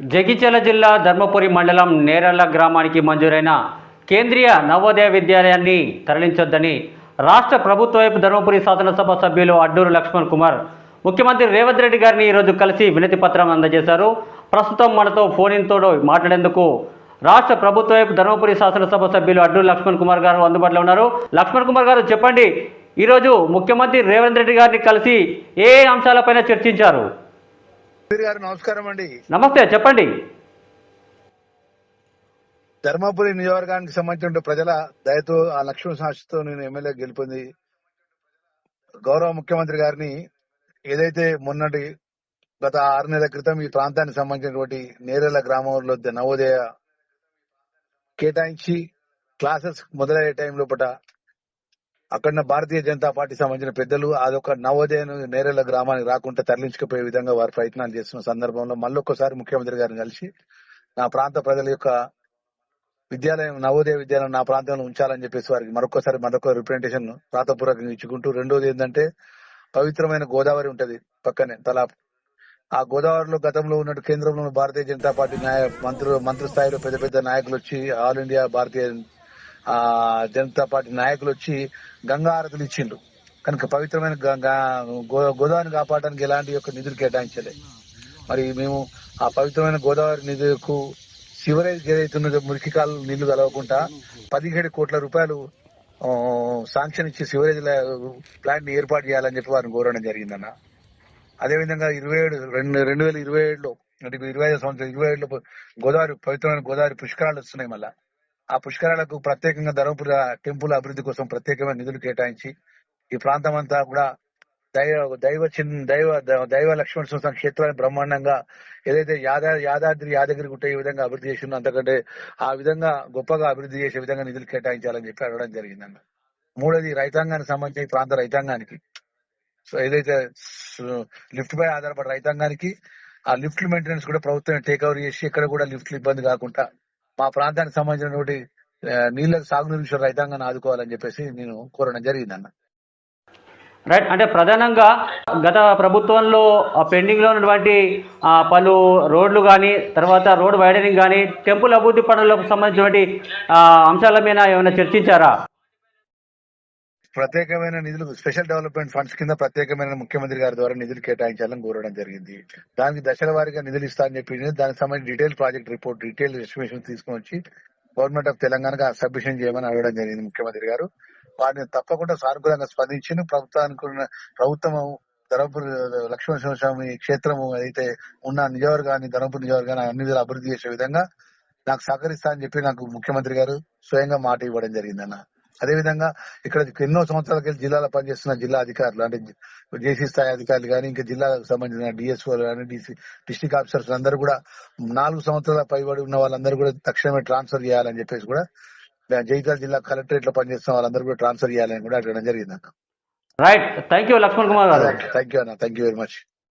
జగిత్యాల జిల్లా ధర్మపురి మండలం నేరళ్ళ గ్రామానికి మంజూరైన కేంద్రీయ నవోదయ విద్యాలయాన్ని తరలించొద్దని రాష్ట్ర ప్రభుత్వ వైపు ధర్మపురి శాసనసభ సభ్యులు అడ్డూరు లక్ష్మణ్ కుమార్ ముఖ్యమంత్రి రేవంత్ రెడ్డి గారిని ఈరోజు కలిసి వినతి పత్రం అందజేశారు. ప్రస్తుతం మనతో ఫోన్ మాట్లాడేందుకు రాష్ట్ర ప్రభుత్వ వైపు ధర్మపురి శాసనసభ సభ్యులు అడ్డూరు లక్ష్మణ్ కుమార్ గారు అందుబాటులో ఉన్నారు. లక్ష్మణ్ కుమార్ గారు చెప్పండి ఈరోజు ముఖ్యమంత్రి రేవంత్ రెడ్డి గారిని కలిసి ఏ అంశాలపైన చర్చించారు? గారు నమస్కారం అండి. నమస్తే చెప్పండి. ధర్మపురి నియోజకవర్గానికి సంబంధించిన ప్రజల దయతో ఆ లక్ష్మణ సాక్షితో నేను ఎమ్మెల్యే గెలిపింది. గౌరవ ముఖ్యమంత్రి గారిని ఏదైతే మొన్నటి గత ఆరు నెలల క్రితం ఈ ప్రాంతానికి సంబంధించినటువంటి నేరేళ్ళ గ్రామంలో నవోదయ కేటాయించి క్లాసెస్ మొదలయ్యే టైం లోపల అక్కడ భారతీయ జనతా పార్టీ సంబంధించిన పెద్దలు అదొక నవోదయను నేరేళ్ళ గ్రామానికి రాకుండా తరలించుకుపోయే విధంగా వారు ప్రయత్నాలు చేస్తున్న సందర్భంలో మళ్ళొక్కసారి ముఖ్యమంత్రి గారిని కలిసి నా ప్రాంత ప్రజల యొక్క విద్యాలయం నవోదయ విద్యాలయం నా ప్రాంతంలో ఉంచాలని చెప్పేసి వారికి మరొకసారి మరొక రిప్రజెంటేషన్ రాతపూర్వకంగా ఇచ్చుకుంటూ రెండోది ఏంటంటే పవిత్రమైన గోదావరి ఉంటది పక్కనే తలా. ఆ గోదావరిలో గతంలో ఉన్నట్టు కేంద్రంలో భారతీయ జనతా పార్టీ నాయ మంత్రులు మంత్రి స్థాయిలో పెద్ద పెద్ద నాయకులు వచ్చి ఆల్ ఇండియా భారతీయ ఆ జనతా పార్టీ నాయకులు వచ్చి గంగారతులు ఇచ్చిండ్రు. కనుక పవిత్రమైన గంగా గోదావరిని కాపాడడానికి ఎలాంటి యొక్క నిధులు కేటాయించలే. మరి మేము ఆ పవిత్రమైన గోదావరి నిధులకు సివరేజ్ ఏదైతే మురికి కాలు నీళ్ళు కలవకుండా పదిహేడు కోట్ల రూపాయలు ఆ, శాంక్షన్ ఇచ్చి సివరేజ్ ప్లాంట్ని ఏర్పాటు చేయాలని చెప్పి వారిని కోరడం జరిగిందన్న. అదేవిధంగా ఇరవై ఏడు రెండు రెండు వేల ఇరవై ఏడులో అంటే ఇరవై ఐదు సంవత్సరం ఇరవై ఏడులో గోదావరి పవిత్రమైన గోదావరి పుష్కరాలు వస్తున్నాయి మళ్ళా. ఆ పుష్కరాలకు ప్రత్యేకంగా ధర్మపుర టెంపుల్ అభివృద్ధి కోసం ప్రత్యేకమైన నిధులు కేటాయించి ఈ ప్రాంతం అంతా కూడా దైవ దైవ చిన్ దైవ దైవ లక్ష్మణ సంస్థ క్షేత్రాన్ని బ్రహ్మాండంగా ఏదైతే యాదా యాదాద్రి యాదగిరి గుట్ట ఈ విధంగా అభివృద్ధి చేసిందో అంతకంటే ఆ విధంగా గొప్పగా అభివృద్ధి చేసే విధంగా నిధులు కేటాయించాలని చెప్పి అడగడం జరిగిందన్న. మూడోది రైతాంగానికి సంబంధించి ఈ ప్రాంత రైతాంగానికి. సో ఏదైతే లిఫ్ట్ పై ఆధారపడి రైతాంగానికి ఆ లిఫ్ట్ మెయింటెనెన్స్ కూడా ప్రభుత్వం టేక్ ఓవర్ చేసి ఎక్కడ కూడా లిఫ్ట్లు ఇబ్బంది కాకుండా మా ప్రాంతానికి సంబంధించినటువంటి ఆ, సాగునీరు విషయం రైతాంగాన్ని ఆదుకోవాలని చెప్పేసి నేను కోరడం జరిగిందన్న. రైట్. అంటే ప్రధానంగా గత ప్రభుత్వంలో పెండింగ్లో ఉన్నటువంటి ఆ, పలు రోడ్లు కానీ తర్వాత రోడ్ వైడనింగ్ కానీ టెంపుల్ అభివృద్ధి పనులకు సంబంధించినటువంటి ఆ, అంశాల మీద ఏమైనా చర్చించారా? ప్రత్యేకమైన నిధులు స్పెషల్ డెవలప్మెంట్ ఫండ్స్ కింద ప్రత్యేకమైన ముఖ్యమంత్రి గారి ద్వారా నిధులు కేటాయించాలని కోరడం జరిగింది. దానికి దశల వారీగా నిధులు ఇస్తా అని చెప్పి దానికి సంబంధించి detail project report detail estimation తీసుకొని వచ్చి గవర్నమెంట్ ఆఫ్ తెలంగాణకు సబ్మిషన్ చేయమని అడగడం జరిగింది ముఖ్యమంత్రి గారు. వాటిని తప్పకుండా సానుకూలంగా స్పందించి ప్రభుత్వానికి ప్రభుత్వం ధర్మపురి లక్ష్మణ స్వామి క్షేత్రము అయితే ఉన్న నియోజకవర్గాన్ని ధర్మపురి నియోజకవర్గాన్ని అన్ని విధాలు అభివృద్ధి చేసే విధంగా నాకు సహకరిస్తా అని చెప్పి నాకు ముఖ్యమంత్రి గారు స్వయంగా మాట ఇవ్వడం జరిగిందన్న. అదేవిధంగా ఇక్కడ ఎన్నో సంవత్సరాల క్రితం జిల్లాలో పనిచేస్తున్న జిల్లా అధికారులు అంటే జేసీ స్థాయి అధికారులు కానీ ఇంకా జిల్లాకు సంబంధించిన డిఎస్ఓ కానీ డిసి డిస్టిక్ ఆఫీసర్స్ అందరూ కూడా నాలుగు సంవత్సరాల పైబడి ఉన్న వాళ్ళందరూ కూడా తక్షణమే ట్రాన్స్ఫర్ చేయాలని చెప్పేసి కూడా జైతాల్ జిల్లా కలెక్టరేట్లో పనిచేస్తున్న వాళ్ళందరూ కూడా ట్రాన్స్ఫర్ చేయాలని కూడా అడగడం జరిగింది అన్న right. Thank you Lakshman Kumar garu. Thank you అన్న. Thank you very much.